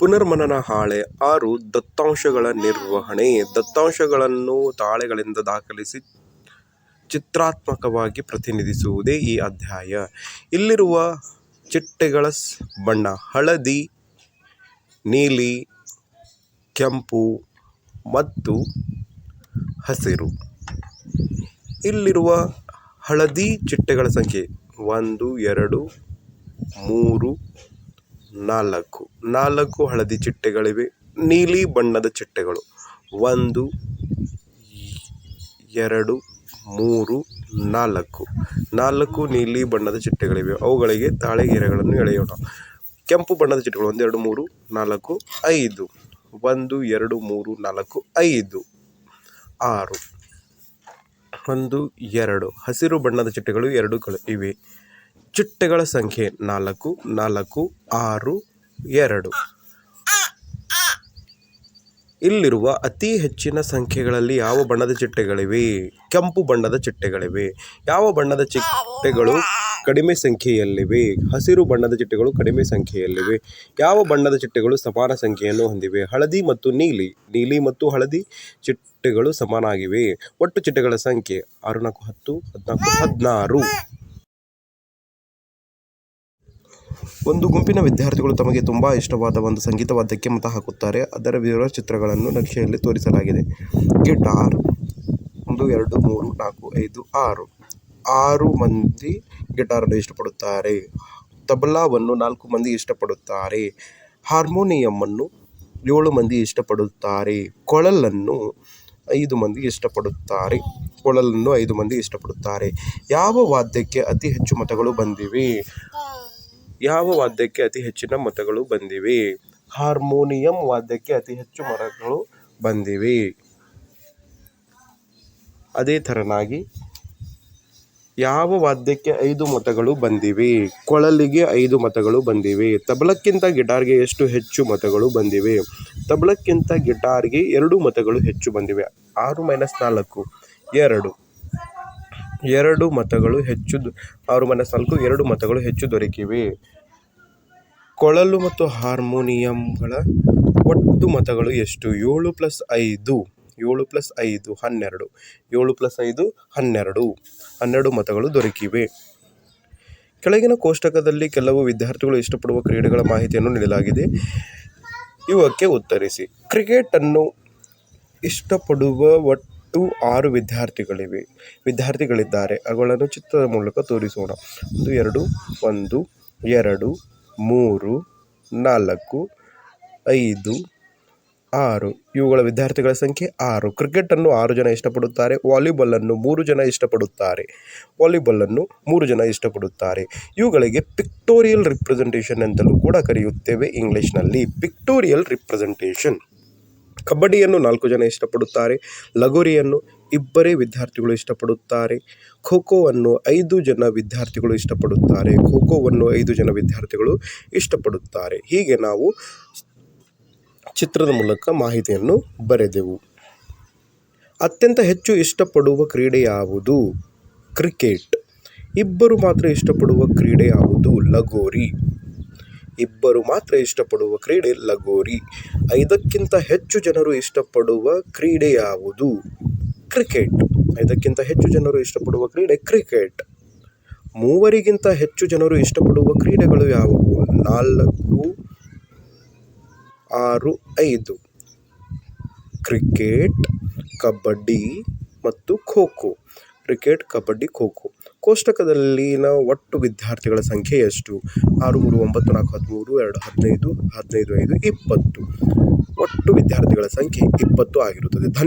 ಪುನರ್ಮನನ ಹಾಳೆ, ಆರು ದತ್ತಾಂಶಗಳ ನಿರ್ವಹಣೆ. ದತ್ತಾಂಶಗಳನ್ನು ತಾಳೆಗಳಿಂದ ದಾಖಲಿಸಿ ಚಿತ್ರಾತ್ಮಕವಾಗಿ ಪ್ರತಿನಿಧಿಸುವುದೇ ಈ ಅಧ್ಯಾಯ. ಇಲ್ಲಿರುವ ಚಿಟ್ಟೆಗಳ ಬಣ್ಣ, ಹಳದಿ, ನೀಲಿ, ಕೆಂಪು ಮತ್ತು ಹಸಿರು. ಇಲ್ಲಿರುವ ಹಳದಿ ಚಿಟ್ಟೆಗಳ ಸಂಖ್ಯೆ, ಒಂದು, ಎರಡು, ಮೂರು ನಾಲ್ಕು. ನಾಲ್ಕು ಹಳದಿ ಚಿಟ್ಟೆಗಳಿವೆ, ನೀಲಿ ಬಣ್ಣದ ಚಿಟ್ಟೆಗಳು. ಒಂದು, ಎರಡು, ಮೂರು, ನಾಲ್ಕು. ನಾಲ್ಕು ನೀಲಿ ಬಣ್ಣದ ಚಿಟ್ಟೆಗಳಿವೆ. ಅವುಗಳಿಗೆ ತಾಳೆ ಗೆರೆಗಳನ್ನು ಎಳೆಯೋಣ. ಕೆಂಪು ಬಣ್ಣದ ಚಿಟ್ಟೆಗಳು ಒಂದೆರಡು ಮೂರು, ನಾಲ್ಕು, ಐದು. ಒಂದು, ಎರಡು, ಮೂರು, ನಾಲ್ಕು, ಐದು. ಆರು. ಒಂದು, ಎರಡು. ಹಸಿರು ಬಣ್ಣದ ಚಿಟ್ಟೆಗಳು ಎರಡು ಇವೆ. ಚಿಟ್ಟೆಗಳ ಸಂಖ್ಯೆ ನಾಲ್ಕು ನಾಲ್ಕು, ಆರು, ಎರಡು. ಇಲ್ಲಿರುವ ಅತಿ ಹೆಚ್ಚಿನ ಸಂಖ್ಯೆಗಳಲ್ಲಿ ಯಾವ ಬಣ್ಣದ ಚಿಟ್ಟೆಗಳಿವೆ? ಕೆಂಪು ಬಣ್ಣದ ಚಿಟ್ಟೆಗಳಿವೆ. ಯಾವ ಬಣ್ಣದ ಚಿಟ್ಟೆಗಳು ಕಡಿಮೆ ಸಂಖ್ಯೆಯಲ್ಲಿವೆ? ಹಸಿರು ಬಣ್ಣದ ಚಿಟ್ಟೆಗಳು ಕಡಿಮೆ ಸಂಖ್ಯೆಯಲ್ಲಿವೆ. ಯಾವ ಬಣ್ಣದ ಚಿಟ್ಟೆಗಳು ಸಮಾನ ಸಂಖ್ಯೆಯನ್ನು ಹೊಂದಿವೆ? ಹಳದಿ ಮತ್ತು ನೀಲಿ. ನೀಲಿ ಮತ್ತು ಹಳದಿ ಚಿಟ್ಟೆಗಳು ಸಮಾನಾಗಿವೆ ಒಟ್ಟು ಚಿಟ್ಟೆಗಳ ಸಂಖ್ಯೆ ಆರು ನಾಲ್ಕು ಹತ್ತು, ಹದಿನಾಲ್ಕು ಹದಿನಾರು. ಒಂದು ಗುಂಪಿನ ವಿದ್ಯಾರ್ಥಿಗಳು ತಮಗೆ ತುಂಬ ಇಷ್ಟವಾದ ಒಂದು ಸಂಗೀತ ವಾದ್ಯಕ್ಕೆ ಮತ ಹಾಕುತ್ತಾರೆ. ಅದರ ವಿವರ ಚಿತ್ರಗಳನ್ನು ನಕ್ಷೆಯಲ್ಲಿ ತೋರಿಸಲಾಗಿದೆ. ಗಿಟಾರ್ ಒಂದು, ಎರಡು, ಮೂರು, ನಾಲ್ಕು, ಐದು, ಆರು. ಆರು ಮಂದಿ ಗಿಟಾರನ್ನು ಇಷ್ಟಪಡುತ್ತಾರೆ. ತಬಲಾವನ್ನು ನಾಲ್ಕು ಮಂದಿ ಇಷ್ಟಪಡುತ್ತಾರೆ. ಹಾರ್ಮೋನಿಯಮ್ಮನ್ನು ಏಳು ಮಂದಿ ಇಷ್ಟಪಡುತ್ತಾರೆ. ಕೊಳಲನ್ನು ಐದು ಮಂದಿ ಇಷ್ಟಪಡುತ್ತಾರೆ. ಕೊಳಲನ್ನು ಐದು ಮಂದಿ ಇಷ್ಟಪಡುತ್ತಾರೆ. ಯಾವ ವಾದ್ಯಕ್ಕೆ ಅತಿ ಹೆಚ್ಚು ಮತಗಳು ಬಂದಿವೆ? ಯಾವ ವಾದ್ಯಕ್ಕೆ ಅತಿ ಹೆಚ್ಚಿನ ಮತಗಳು ಬಂದಿವೆ? ಹಾರ್ಮೋನಿಯಂ ವಾದ್ಯಕ್ಕೆ ಅತಿ ಹೆಚ್ಚು ಮತಗಳು ಬಂದಿವೆ. ಅದೇ ಥರನಾಗಿ ಯಾವ ವಾದ್ಯಕ್ಕೆ ಐದು ಮತಗಳು ಬಂದಿವೆ? ಕೊಳಲಿಗೆ ಐದು ಮತಗಳು ಬಂದಿವೆ. ತಬಲಕ್ಕಿಂತ ಗಿಟಾರ್ಗೆ ಎಷ್ಟು ಹೆಚ್ಚು ಮತಗಳು ಬಂದಿವೆ? ತಬಲಕ್ಕಿಂತ ಗಿಟಾರ್ಗೆ ಎರಡು ಮತಗಳು ಹೆಚ್ಚು ಬಂದಿವೆ. ಆರು ಮೈನಸ್ ನಾಲ್ಕು, ಎರಡು. ಎರಡು ಮತಗಳು ಹೆಚ್ಚು ಆರು ಮೈನಸ್ ನಾಲ್ಕು, ಎರಡು ಮತಗಳು ಹೆಚ್ಚು ದೊರಕಿವೆ. ಕೊಳಲು ಮತ್ತು ಹಾರ್ಮೋನಿಯಂಗಳ ಒಟ್ಟು ಮತಗಳು ಎಷ್ಟು? ಏಳು ಪ್ಲಸ್ ಐದು. ಏಳು ಪ್ಲಸ್ ಐದು, ಹನ್ನೆರಡು. ಏಳು ಪ್ಲಸ್ ಐದು, ಹನ್ನೆರಡು. ಹನ್ನೆರಡು ಮತಗಳು ದೊರಕಿವೆ. ಕೆಳಗಿನ ಕೋಷ್ಟಕದಲ್ಲಿ ಕೆಲವು ವಿದ್ಯಾರ್ಥಿಗಳು ಇಷ್ಟಪಡುವ ಕ್ರೀಡೆಗಳ ಮಾಹಿತಿಯನ್ನು ನೀಡಲಾಗಿದೆ. ಇವಕ್ಕೆ ಉತ್ತರಿಸಿ. ಕ್ರಿಕೆಟನ್ನು ಇಷ್ಟಪಡುವ ಒಟ್ಟು ಆರು ವಿದ್ಯಾರ್ಥಿಗಳಿವೆ. ವಿದ್ಯಾರ್ಥಿಗಳಿದ್ದಾರೆ. ಅವುಗಳನ್ನು ಚಿತ್ರದ ಮೂಲಕ ತೋರಿಸೋಣ. ಒಂದು, ಎರಡು ಒಂದು, ಎರಡು ಮೂರು, ನಾಲ್ಕು, ಐದು, ಆರು. ಇವುಗಳ ವಿದ್ಯಾರ್ಥಿಗಳ ಸಂಖ್ಯೆ ಆರು. ಕ್ರಿಕೆಟನ್ನು ಆರು ಜನ ಇಷ್ಟಪಡುತ್ತಾರೆ. ವಾಲಿಬಾಲನ್ನು ಮೂರು ಜನ ಇಷ್ಟಪಡುತ್ತಾರೆ. ವಾಲಿಬಾಲನ್ನು ಮೂರು ಜನ ಇಷ್ಟಪಡುತ್ತಾರೆ. ಇವುಗಳಿಗೆ ಪಿಕ್ಟೋರಿಯಲ್ ರಿಪ್ರೆಸೆಂಟೇಷನ್ ಅಂತಲೂ ಕೂಡ ಕರೆಯುತ್ತೇವೆ ಇಂಗ್ಲೀಷ್ನಲ್ಲಿ. ಪಿಕ್ಟೋರಿಯಲ್ ರಿಪ್ರೆಸೆಂಟೇಷನ್ ಕಬಡ್ಡಿಯನ್ನು ನಾಲ್ಕು ಜನ ಇಷ್ಟಪಡುತ್ತಾರೆ. ಲಗೋರಿಯನ್ನು ಇಬ್ಬರೇ ವಿದ್ಯಾರ್ಥಿಗಳು ಇಷ್ಟಪಡುತ್ತಾರೆ. ಖೋ ಖೋವನ್ನು ಐದು ಜನ ವಿದ್ಯಾರ್ಥಿಗಳು ಇಷ್ಟಪಡುತ್ತಾರೆ. ಖೋ ಖೋವನ್ನು ಐದು ಜನ ವಿದ್ಯಾರ್ಥಿಗಳು ಇಷ್ಟಪಡುತ್ತಾರೆ. ಹೀಗೆ ನಾವು ಚಿತ್ರದ ಮೂಲಕ ಮಾಹಿತಿಯನ್ನು ಬರೆದೆವು. ಅತ್ಯಂತ ಹೆಚ್ಚು ಇಷ್ಟಪಡುವ ಕ್ರೀಡೆ ಯಾವುದು? ಕ್ರಿಕೆಟ್. ಇಬ್ಬರು ಮಾತ್ರ ಇಷ್ಟಪಡುವ ಕ್ರೀಡೆ ಯಾವುದು? ಲಗೋರಿ. ಇಬ್ಬರು ಮಾತ್ರ ಇಷ್ಟಪಡುವ ಕ್ರೀಡೆ ಲಗೋರಿ. ಐದಕ್ಕಿಂತ ಹೆಚ್ಚು ಜನರು ಇಷ್ಟಪಡುವ ಕ್ರೀಡೆ ಯಾವುದು? ಕ್ರಿಕೆಟ್. ಇದಕ್ಕಿಂತ ಹೆಚ್ಚು ಜನರು ಇಷ್ಟಪಡುವ ಕ್ರೀಡೆ ಕ್ರಿಕೆಟ್. ಮೂವರಿಗಿಂತ ಹೆಚ್ಚು ಜನರು ಇಷ್ಟಪಡುವ ಕ್ರೀಡೆಗಳು ಯಾವುವು? ನಾಲ್ಕು, ಆರು, ಐದು. ಕ್ರಿಕೆಟ್, ಕಬಡ್ಡಿ ಮತ್ತು ಖೋ ಖೋ ಕ್ರಿಕೆಟ್, ಕಬಡ್ಡಿ ಖೋ ಖೋ ಕೋಷ್ಟಕದಲ್ಲಿನ ಒಟ್ಟು ವಿದ್ಯಾರ್ಥಿಗಳ ಸಂಖ್ಯೆ ಎಷ್ಟು? ಆರು ಮೂರು ಒಂಬತ್ತು, ನಾಲ್ಕು, ಹದಿಮೂರು, ಎರಡು, ಹದಿನೈದು ಹದಿನೈದು, ಐದು, ಇಪ್ಪತ್ತು. ಒಟ್ಟು ವಿದ್ಯಾರ್ಥಿಗಳ ಸಂಖ್ಯೆ ಇಪ್ಪತ್ತು ಆಗಿರುತ್ತದೆ. ಧನ್ಯ